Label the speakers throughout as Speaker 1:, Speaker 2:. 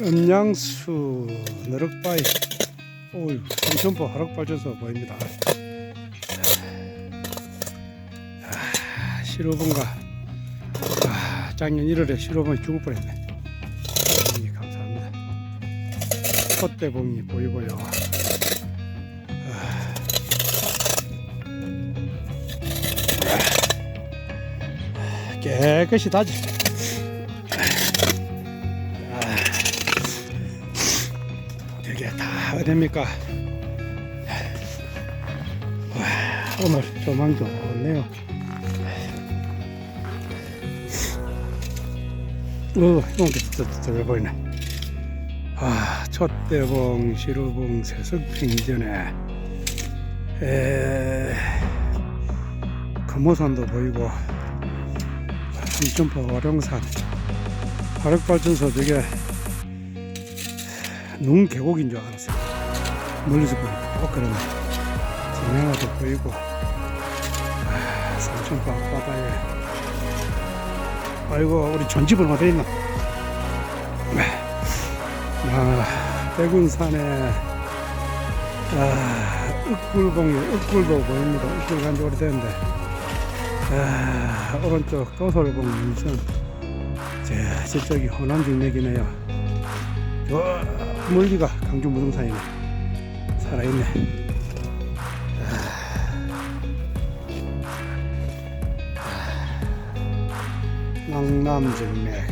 Speaker 1: 음양수 너럭바위 오유 삼천포 하락발전소 보입니다. 아, 실오분가 아, 작년 1월에 실오분이 죽을 뻔했네. 하나님 감사합니다. 콧대봉이 보이고요. 아, 깨끗이 다지. 되게 다 어딥니까? 와, 오늘 조망 좋네요. 어, 이런 게 진짜 들려 보이네. 아, 촛대봉, 시루봉, 세석평전에 에, 금호산도 보이고 삼천포 어룡산 화력발전소 저게 눈 계곡인 줄 알았어요. 멀리서 보니까 꼭 그러네. 진해가도 보이고, 아, 삼천포 앞바다에. 아이고, 우리 전집은 어디 있나? 아, 백운산에, 아, 읍굴봉이, 읍굴도 보입니다. 읍굴 간지 오래됐는데. 아, 오른쪽 도솔봉 인천. 제, 저쪽이 호남 중맥이네요. 저 멀리가 강주 무등산이네. 살아있네. 낭남증맥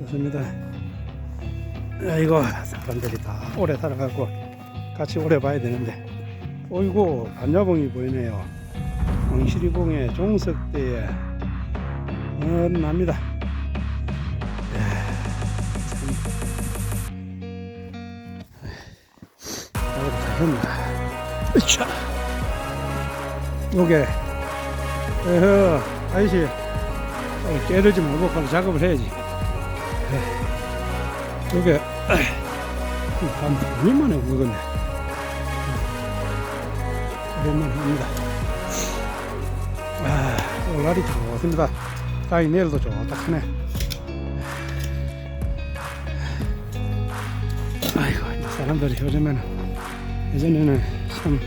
Speaker 1: 좋습니다. 아이고 사람들이 다 오래 살아가고 같이 오래 봐야 되는데. 어이구 반야봉이 보이네요. 왕시리봉의 종석대에. 어, 납니다 작업을 잘했나. 으쌰. 요게, 어허, 아저씨, 어, 깨르지 말고 바로 작업을 해야지. 에, 요게, 한 2년 만에 먹었네. 오랜만에 합니다. 아, 오늘 날이 좋습니다. 땅이 내일도 좋다 크네. 아이고, 사람들이 요즘에는 예전에는 참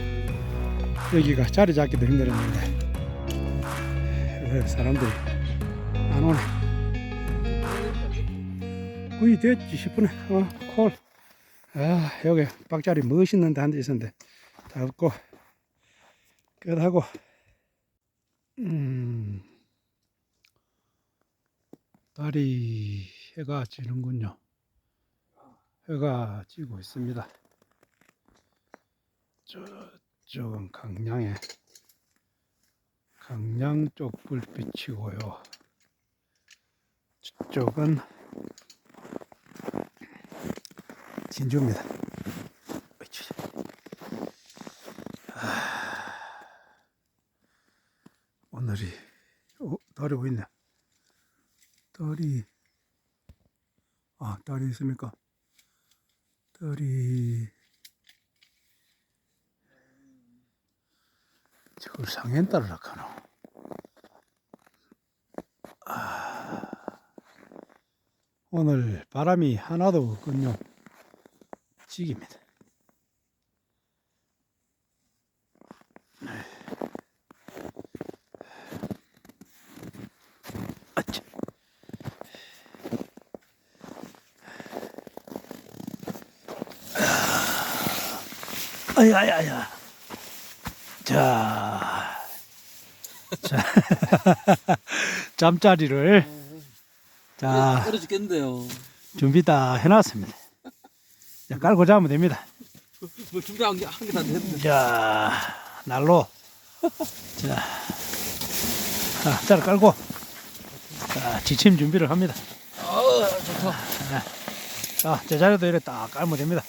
Speaker 1: 여기가 자리 잡기도 힘들었는데 요새 사람들이 안 오네. 거의 됐지 싶으네 어, 콜. 아 여기 빡자리 멋있는 데 앉아 있었는데 다 없고 끝하고 음 달이 해가 지는군요. 해가 지고 있습니다 저쪽은 강량에 강량 쪽 불빛이고요. 저쪽은 진주입니다. 아, 오늘이 어, 달이 있네. 달이 아 달이 있습니까? 달이 저걸 상hen달을 하카노. 아, 오늘 바람이 하나도 없군요. 찍입니다. 아차. 아야야야. 자, 자, 잠자리를 자
Speaker 2: 떨어 죽겠는데요.
Speaker 1: 준비 다 해놨습니다. 자, 깔고 자면 됩니다.
Speaker 2: 뭐 준비한 게 한 개 다 됐는데.
Speaker 1: 자, 날로 자, 자, 자를 깔고 자, 지침 준비를 합니다.
Speaker 2: 아 좋다.
Speaker 1: 자, 제자리도 이렇게 딱 깔면 됩니다.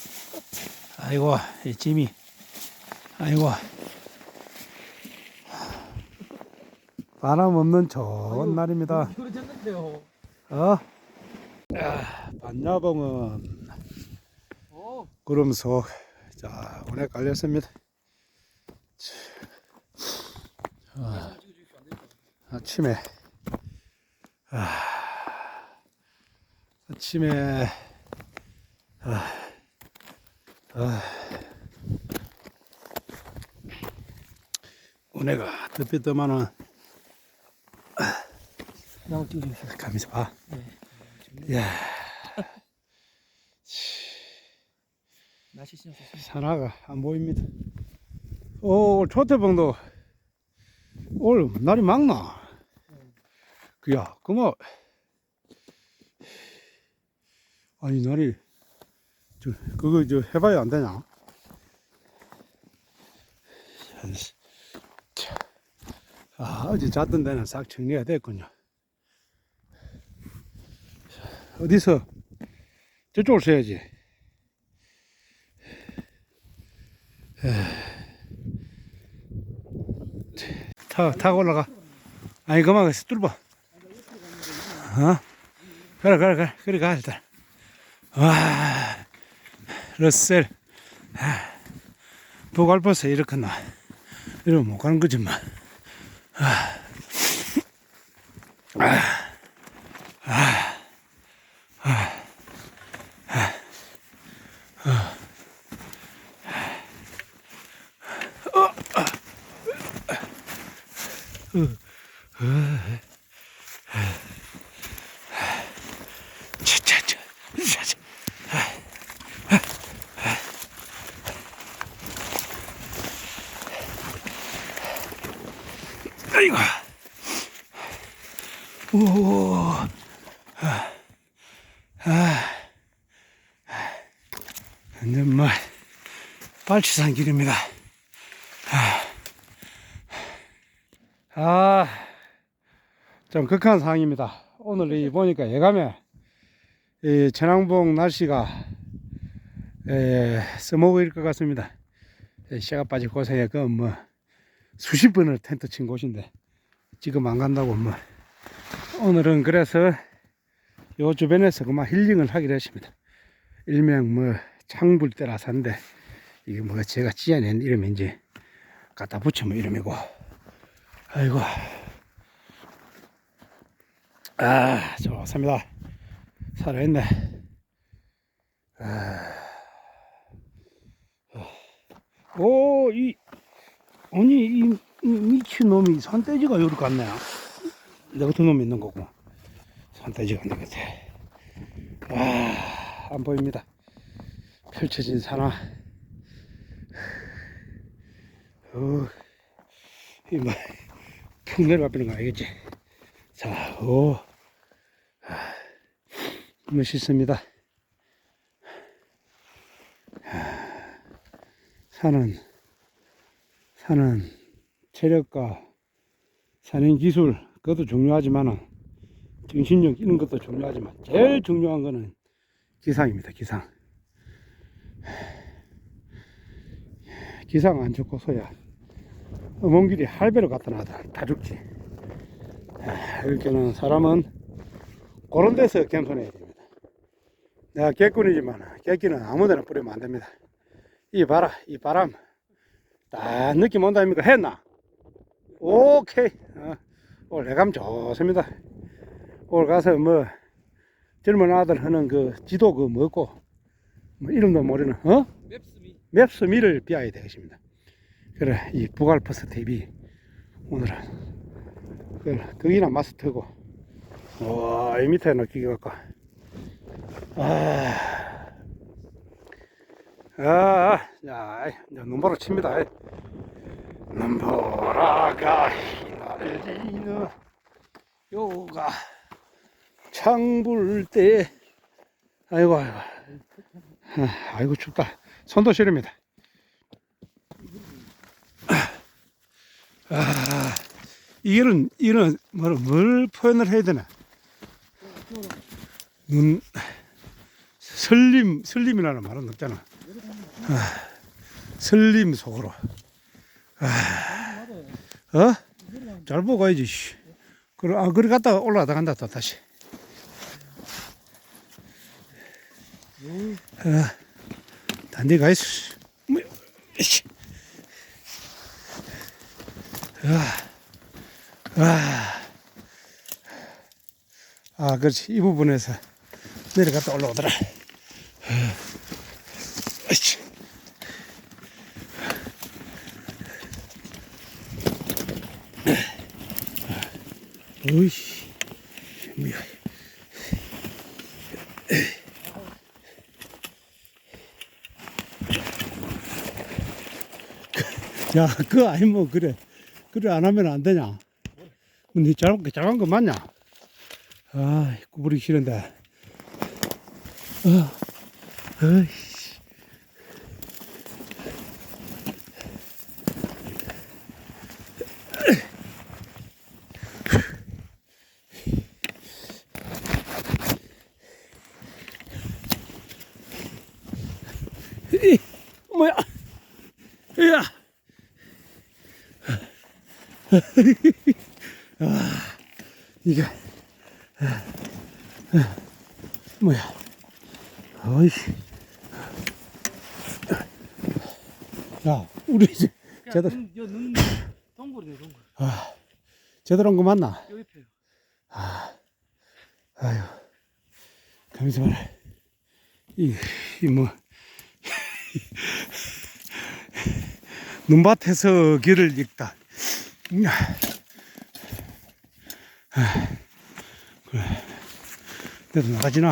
Speaker 1: 아이고, 이 짐이, 아이고, 바람 없는 좋은 날입니다.
Speaker 2: 소리 졌는데요.
Speaker 1: 어? 아, 반야봉은
Speaker 2: 어.
Speaker 1: 구름 속, 자, 오늘 깔렸습니다. 자, 아침에, 아, 아침에 아, 아, 은혜가 덮였더만은
Speaker 2: 그냥 뛰주세요.
Speaker 1: 가면서 봐.
Speaker 2: 네.
Speaker 1: 야
Speaker 2: 날씨 신경 썼습니다.
Speaker 1: 산하가 안 보입니다. 오 조태봉도 오늘 날이 막나? 그야 그뭐 아니 날이 저 그거 저 해봐야 안 되냐? 자, 아 어제 잤던 데는 싹 정리가 됐군요. 어디서 저쪽을 써야지. 타, 타고 올라가. 아니, 그만, 가서 뚫어. 어? 그래, 그래, 그래. 그래, 가, 일단. 와, 러셀. 아, 북알버스 이렇게 나. 이러면 못 가는 거지만. 차, 차, 차. 아이고. 오. 아. 아. 완전 뭐, 빨치산 길입니다. 아. 좀 극한 상황입니다. 오늘 이 보니까 예감에 이 천왕봉 날씨가 에, 써먹을 것 같습니다. 에, 씨가 빠질 곳에 그뭐 수십 번을 텐트 친 곳인데 지금 안 간다고 뭐 오늘은 그래서 요 주변에서 그만 힐링을 하기로 했습니다. 일명 뭐 창불대라산데 이게 뭐 제가 지어낸 이름인지 갖다 붙이면 이름이고 아이고 아 좋습니다. 살아있네. 아. 오, 이, 아니, 이, 이 미친 놈이 산돼지가 요리 같네. 내 같은 놈이 있는 거고. 산돼지가 있는 것 같아. 와, 안 보입니다. 펼쳐진 산화. 어, 이, 뭐, 푹 내려가버리는 거 알겠지? 자, 오. 아, 멋있습니다. 산은 산은 체력과 산행 기술 그것도 중요하지만은 정신력 이런 것도 중요하지만 제일 중요한 거는 기상입니다. 기상. 기상 안 좋고서야 먼 길이 할배로 갖다 놔다 다 죽지. 이렇게는 사람은 그런 데서 겸손해야 됩니다. 내가 개꾼이지만 개끼는 아무데나 뿌리면 안 됩니다. 이 봐라, 이 바람. 딱 느낌 온다 아닙니까? 했나? 오케이. 어, 오늘 내감 좋습니다. 오늘 가서 뭐, 젊은 아들 하는 그 지도 그 뭐고, 뭐 이름도 모르는, 어?
Speaker 2: 맵스미.
Speaker 1: 맵스미를 비워야 되겠습니다. 그래, 이 부갈퍼스 TV. 오늘은, 그, 거기나 마스터고, 와, 이 밑에 넣기가 갖고, 아. 아, 야, 이제 눈보라 칩니다. 눈보라가 휘날리는 요가 창불 때, 아이고, 아이고, 아, 아이고 춥다. 손도 시렵니다. 아, 이거는 이거는 뭘, 뭘 표현을 해야 되나? 눈 설림 설림이라는 말은 없잖아. 아, 설림 속으로. 아, 어? 잘 보고 가야지. 씨. 그래, 아, 그래 갔다 올라가다 간다 또 다시. 아, 단디 가 있어. 뭐, 씨. 아, 아, 아, 그렇지. 이 부분에서 내려갔다 올라오더라. 아이씨. 오이씨. 뭐야. 야, 그거 아니면 그래. 그래 안 하면 안 되냐? 니거 작은 거 맞냐? 아, 구부리기 싫은데. 아, 어이씨. 이, 뭐야? 야! 아, 이게 뭐야? 어이씨. 야, 우리 이제 제대로
Speaker 2: 여는 동굴이네 동굴.
Speaker 1: 아, 제대로 한거 맞나?
Speaker 2: 여기 펴요.
Speaker 1: 아유, 가면서 말해. 이, 이 뭐, 눈밭에서 길을 읽다. 야. 아, 그래. 내도 나가지나.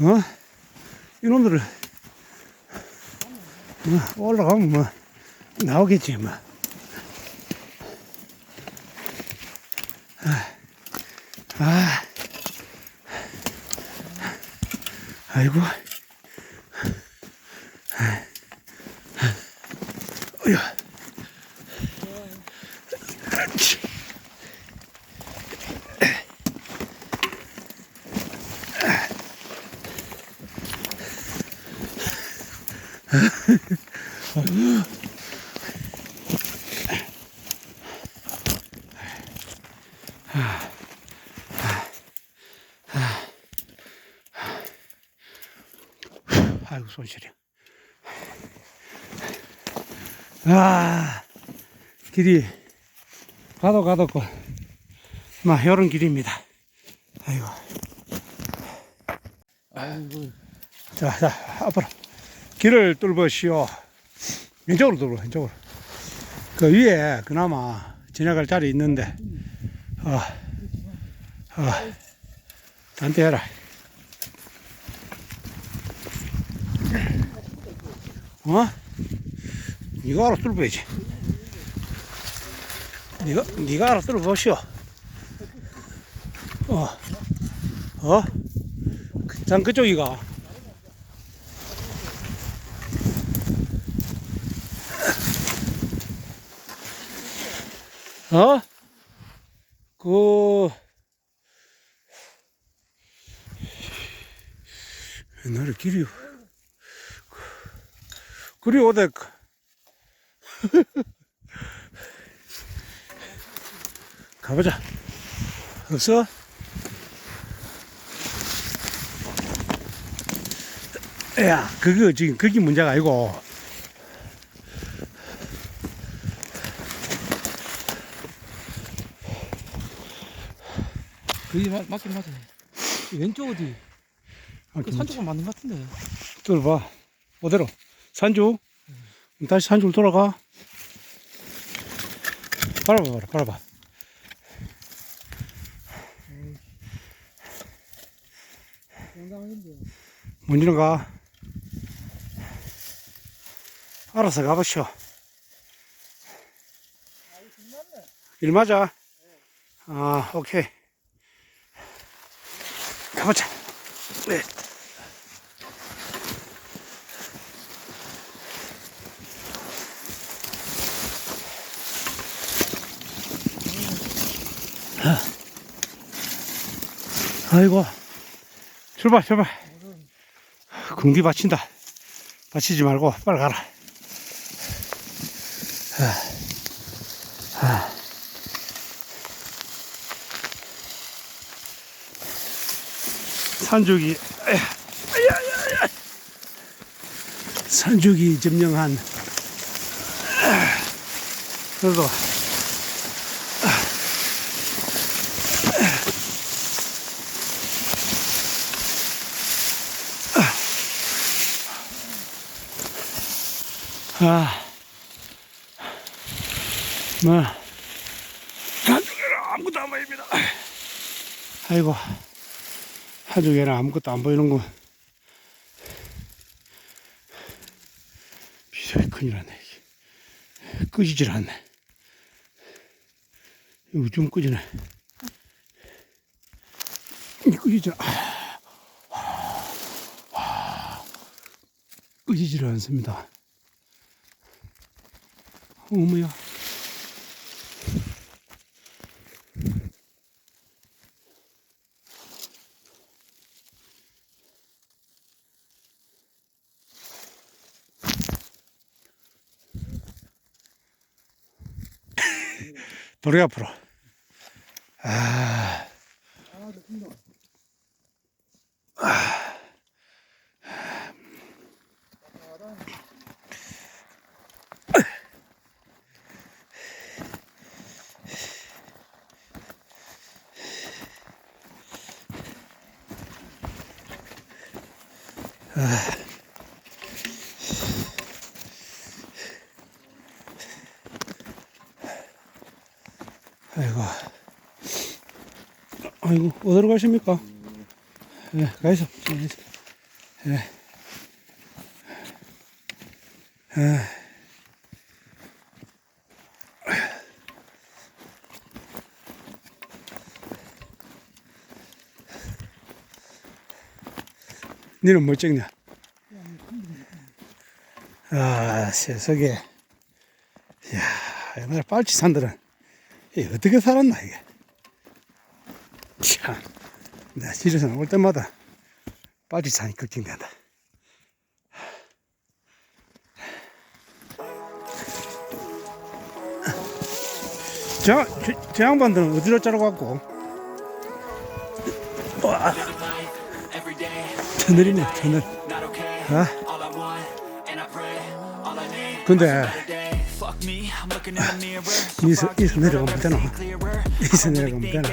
Speaker 1: 어? 이놈들을 뭐 올라가면 뭐 나오겠지 뭐. 아이고, 어휴, 아치. 아이고 손 시려. 아 길이 가도 가도 고 막 이런 길입니다. 아이고
Speaker 2: 아이고.
Speaker 1: 자, 자 앞으로 길을 뚫으시오. 왼쪽으로 뚫어 왼쪽으로. 그 위에 그나마 지나갈 자리 있는데 어, 어, 단테 해라. 어? 네가 알아 뚫어야지. 네가 네가 알아 뚫어보시오. 어, 어? 그- 장 그쪽이가. 어? 그 옛날에 길이 그리 오대 가보자 없어? 야 그거 지금 그게 문제가 아니고
Speaker 2: 그게 맞, 맞긴. 이 왼쪽 어디?
Speaker 1: 아,
Speaker 2: 그 산쪽은 맞는 것 같은데.
Speaker 1: 뚫어봐 그대로 산주? 다시 산주로 돌아가. 바라봐 바라 바라봐. 문지는 가. 알아서 가보시오. 일 맞아? 아 오케이. 가보자. 네. 아이고 출발 출발. 궁디 받친다. 받치지 말고 빨리 가라. 아야. 산죽이 점령한. 아, 그래도 아, 뭐, 한쪽에는 아무것도 안 보입니다. 아이고, 한쪽에는 아무것도 안 보이는 거. 비서이 큰일 났네. 끄지질 않네. 이거 좀 끄지네. 이 끄지질, 아, 아, 끄지질 않습니다. 어머야. 도리 앞으로. 아. 아이고. 아이고, 어디로 가십니까? 예, 가이소. 가이소. 예. 예. 니는 뭐 찍냐? 아, 세상에. 이야, 옛날에 빨치 산들은 이게 어떻게 살았나, 이게. 참. 내가 지리산 올 때마다 빨치 산이 걱정된다. 저, 저, 저 양반들은 어디로 자르고 왔고? 와, 터널이네, 터널. 아? 근데, 이서, 이서 내려가면 되나? 이서 내려가면 되나?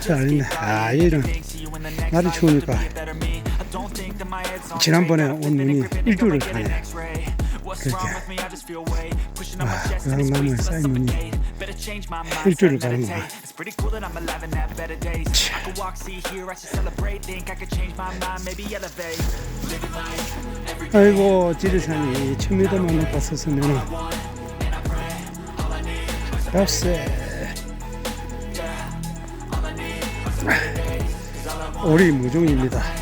Speaker 1: 잘 알네. 아, 이런. 날이 추우니까. 지난번에 온 눈이 일주일을 가네. 고향나무에 쌓인 눈이 일주일을 가는구나. 아이고, 지리산이 1000m만 높았었으면 역세 우리 무중입니다.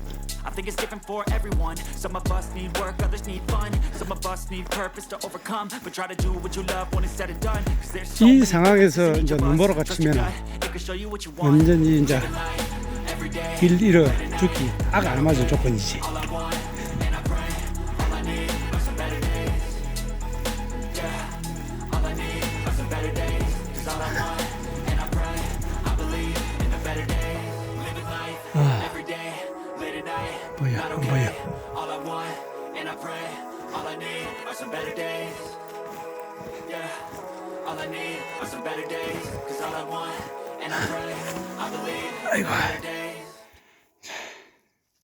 Speaker 3: I think it's different for everyone. Some of us need work, others need fun. Some of us need purpose to overcome. But try to do what you love when it's said and done. 'Cause there's so
Speaker 1: 이
Speaker 3: many
Speaker 1: 상황에서
Speaker 3: in each
Speaker 1: 이제
Speaker 3: of us.
Speaker 1: 눈보라가
Speaker 3: Trust your
Speaker 1: 치면은
Speaker 3: gut, it can show you what you want.
Speaker 1: 완전히 이제
Speaker 3: Every day.
Speaker 1: 길 잃어 죽기 악안 맞은 조건이지.
Speaker 3: Every me are some better days. Cause all I want, and I pray, I believe, better days.